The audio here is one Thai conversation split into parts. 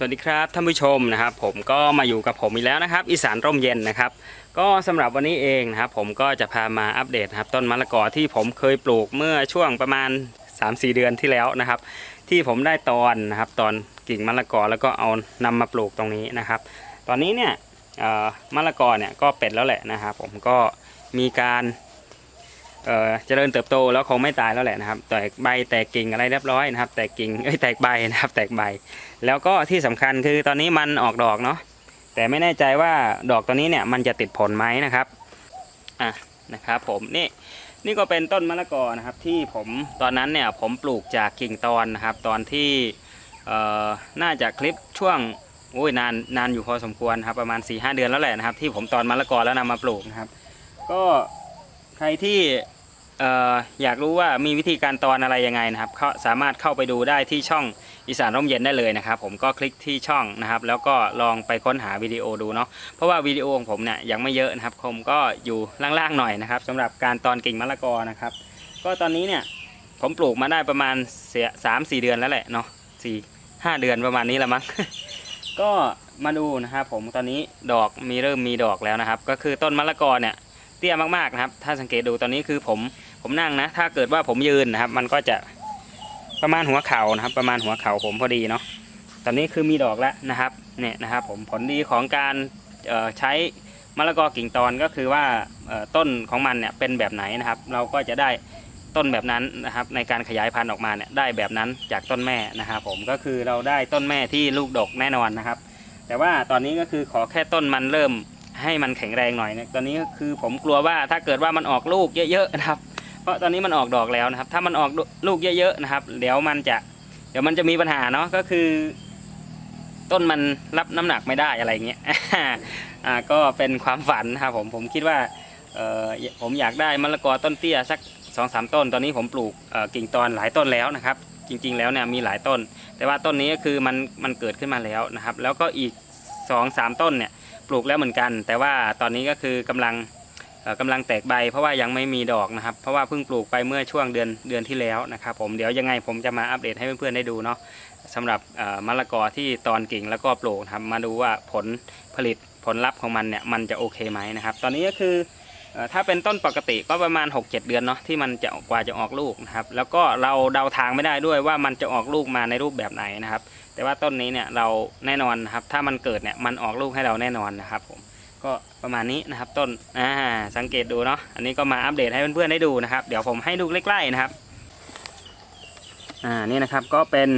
สวัสดีครับท่านผู้ชมนะครับ ผมก็มาอยู่กับผมอีกแล้วนะครับ อีสานร่มเย็นนะครับ ก็สำหรับวันนี้เองนะครับ ผมก็จะพามาอัปเดตนะครับ ต้นมะละกอที่ผมเคยปลูกเมื่อช่วงประมาณ 3-4 เดือนที่แล้วนะครับ ที่ผมได้ตอนนะครับตอนกิ่งมะละกอแล้วก็เอานำมาปลูกตรงนี้นะครับ ตอนนี้เนี่ยมะละกอเนี่ยก็เป็ดแล้วแหละนะครับ ผมก็มีการ เอ่อเจริญเติบโตแล้วคงไม่ตายแล้วแหละนะครับ แตกใบแตกกิ่งอะไรเรียบร้อยนะครับ แตกกิ่งเอ้ยแตกใบนะครับ แตกใบ แล้วก็ที่สำคัญคือตอนนี้มันออกดอกเนาะแต่ไม่แน่ใจว่าดอกตัวนี้เนี่ยมันจะติดผลไหมนะครับอะนะครับผมนี่นี่ก็เป็นต้นมะละกอนะครับ ที่ผมตอนนั้นเนี่ยผมปลูกจากกิ่งตอนนะครับ ตอนที่เอ่อน่าจะคลิปช่วงโอ้ยนานนานอยู่พอสมควรครับประมาณ4ีหเดือนแล้วแหละนะครับ ที่ผมตอนมะละกอแล้วนำมาปลูกนะครับ ก็ ใครที่อออยากรู้ว่ามีวิธีการตอนอะไรยังไงนะครับเขาสามารถเข้าไปดูได้ที่ช่องอีสานร่มเย็นได้เลยนะครับ ผมก็คลิกที่ช่องนะครับ แล้วก็ลองไปค้นหาวิดีโอดูเนาะเพราะว่าวิดีโอของผมเนี่ยยังไม่เยอะนะครับผมก็อยู่ล่างๆหน่อยนะครับสำหรับการตอนกิ่งมะละกอนะครับ ก็ตอนนี้เนี่ยผมปลูกมาได้ประมาณเสียสามสี่เดือนแล้วแหละเนาะสี่ห้าเดือนประมาณนี้ละมั้งก็มาดูนะครับผมตอนนี้ดอกมีเริ่มมีดอกแล้วนะครับ ก็คือต้นมะละกอเนี่ย เตี้ยมากๆนะครับ ถ้าสังเกตดูตอนนี้คือผมผมนั่งนะ ถ้าเกิดว่าผมยืนนะครับ มันก็จะประมาณหัวเข่านะครับ ประมาณหัวเข่าผมพอดีเนาะตอนนี้คือมีดอกแล้วนะครับเนี่ยนะครับ ผมผลดีของการใช้มะละกอกิ่งตอนก็คือว่าต้นของมันเนี่ยเป็นแบบไหนนะครับ เราก็จะได้ต้นแบบนั้นนะครับ ในการขยายพันธุ์ออกมาเนี่ยได้แบบนั้นจากต้นแม่นะครับผมก็คือเราได้ต้นแม่ที่ลูกดกแน่นอนนะครับ แต่ว่าตอนนี้ก็คือขอแค่ต้นมันเริ่ม ให้มันแข็งแรงหน่อยเนี่ยตอนนี้คือผมกลัวว่าถ้าเกิดว่ามันออกลูกเยอะๆนะครับ เพราะตอนนี้มันออกดอกแล้วนะครับ ถ้ามันออกลูกเยอะๆนะครับ เดี๋ยวมันจะเดี๋ยวมันจะมีปัญหาเนาะก็คือ ต้นมันรับน้ำหนักไม่ได้อะไรเงี้ยอ่าก็เป็นความฝันนะครับผมผมคิดว่าเออผมอยากได้มะละกอต้นเตี้ยสักสองสามต้น ตอนนี้ผมปลูกกิ่งตอนหลายต้นแล้วนะครับ จริง ๆ แล้วเนี่ยมีหลายต้น แต่ว่าต้นนี้ก็คือมันมันเกิดขึ้นมาแล้วนะครับ แล้วก็อีกสองสามต้นเนี่ย ปลูกแล้วเหมือนกัน แต่ว่าตอนนี้ก็คือกำลังเอ่อกำลังแตกใบ เพราะว่ายังไม่มีดอกนะครับ เพราะว่าเพิ่งปลูกไปเมื่อช่วงเดือนเดือนที่แล้วนะครับผมเดี๋ยวยังไงผมจะมาอัปเดตให้เพื่อนๆได้ดูเนาะสำหรับมะละกอที่ตอนกิ่งแล้วก็ปลูกครับมาดูว่าผลผลิตผลลัพธ์ของมันเนี่ยมันจะโอเคไหมนะครับ ตอนนี้ก็คือ ถ้าเป็นต้นปกติก็ประมาณ 6-7 เดือนเนาะที่มันจะกว่าจะออกลูกนะครับ แล้วก็เราเดาทางไม่ได้ด้วยว่ามันจะออกลูกมาในรูปแบบไหนนะครับ แต่ว่าต้นนี้เนี่ยเราแน่นอนนะครับ ถ้ามันเกิดเนี่ยมันออกลูกให้เราแน่นอนนะครับผมก็ประมาณนี้นะครับต้นอ่าสังเกตดูเนาะอันนี้ก็มาอัปเดตให้เพื่อนๆได้ดูนะครับ เดี๋ยวผมให้ดูใกล้ๆนะครับอ่านี่นะครับก็เป็น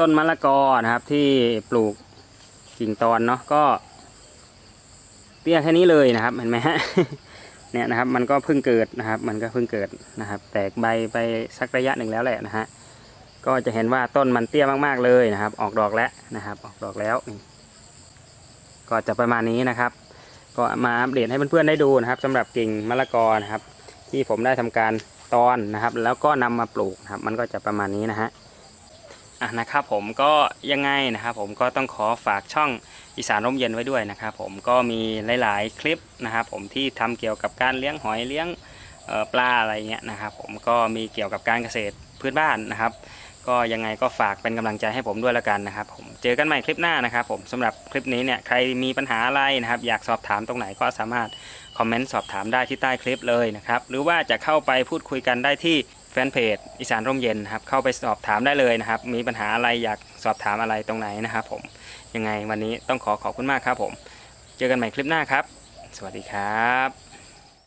ต้นมะละกอนะครับที่ปลูกกิ่งตอนเนาะก็ เตี้ยแค่นี้เลยนะครับเห็นไหมฮะเนี่ยนะครับมันก็เพิ่งเกิดนะครับ มันก็เพิ่งเกิดนะครับ แตกใบไปสักระยะหนึ่งแล้วแหละนะฮะก็จะเห็นว่าต้นมันเตี้ยมากๆเลยนะครับ ออกดอกแล้วนะครับ ออกดอกแล้วก็จะประมาณนี้นะครับ ก็มาอัปเดตให้เพื่อนๆได้ดูนะครับสำหรับกิ่งมะละกอนะครับ ที่ผมได้ทำการตอนนะครับ แล้วก็นำมาปลูกนะครับ มันก็จะประมาณนี้นะฮะ อะนะครับผมก็ยังไงนะครับผมก็ต้องขอฝากช่องอีสานร่มเย็นไว้ด้วยนะครับผมก็มีหลาย ๆ คลิปนะครับผมที่ทำเกี่ยวกับการเลี้ยงหอยเลี้ยงปลาอะไรเงี้ยนะครับผมก็มีเกี่ยวกับการเกษตรพื้นบ้านนะครับ ก็ยังไงก็ฝากเป็นกำลังใจให้ผมด้วยแล้วกันนะครับผมเจอกันใหม่คลิปหน้านะครับผมสำหรับคลิปนี้เนี่ยใครมีปัญหาอะไรนะครับ อยากสอบถามตรงไหนก็สามารถคอมเมนต์สอบถามได้ที่ใต้คลิปเลยนะครับหรือว่าจะเข้าไปพูดคุยกันได้ที่ แฟนเพจอีสานร่มเย็นครับเข้าไปสอบถามได้เลยนะครับ มีปัญหาอะไรอยากสอบถามอะไรตรงไหนนะครับผมยังไงวันนี้ต้องขอขอบคุณมากครับผม เจอกันใหม่คลิปหน้าครับ สวัสดีครับ